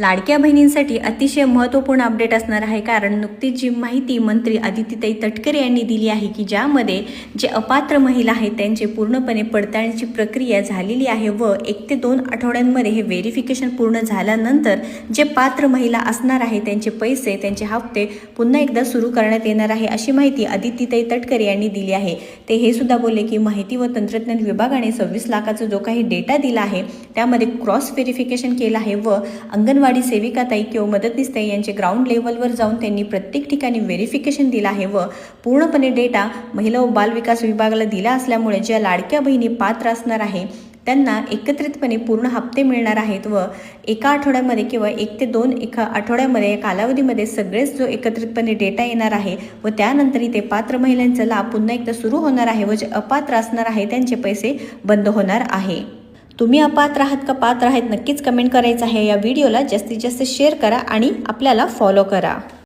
लाडक्या बहिणींसाठी अतिशय महत्त्वपूर्ण अपडेट असणार आहे. कारण नुकतीच जी माहिती मंत्री आदित्यताई तटकरे यांनी दिली आहे की ज्यामध्ये जे अपात्र महिला आहेत त्यांचे पूर्णपणे पडताळणीची प्रक्रिया झालेली आहे व एक ते दोन आठवड्यांमध्ये हे व्हेरिफिकेशन पूर्ण झाल्यानंतर जे पात्र महिला असणार आहे त्यांचे पैसे त्यांचे हप्ते पुन्हा एकदा सुरू करण्यात येणार आहे अशी माहिती आदित्यताई तटकरे यांनी दिली आहे. ते हे सुद्धा बोलले की माहिती व तंत्रज्ञान विभागाने सव्वीस लाखाचा जो काही डेटा दिला आहे त्यामध्ये क्रॉस व्हेरिफिकेशन केलं आहे व अंगणवाडी सेविकाताई किंवा मदतनीसताई यांचे ग्राउंड लेवलवर जाऊन त्यांनी प्रत्येक ठिकाणी व्हेरिफिकेशन दिलं आहे व पूर्णपणे डेटा महिला व बालविकास विभागाला दिला असल्यामुळे ज्या लाडक्या बहिणी पात्र असणार आहे त्यांना एकत्रितपणे पूर्ण हप्ते मिळणार आहेत व एका आठवड्यामध्ये किंवा एक ते दोन एका आठवड्यामध्ये या कालावधीमध्ये सगळेच जो एकत्रितपणे डेटा येणार आहे व त्यानंतर इथे पात्र महिलांचा लाभ पुन्हा एकदा सुरू होणार आहे व जे अपात्र असणार आहे त्यांचे पैसे बंद होणार आहे. तुम्ही अपात्र आहात का पात्र आहेत नक्कीच कमेंट करायचं आहे. या व्हिडिओला जास्तीत जास्त शेअर करा आणि आपल्याला फॉलो करा.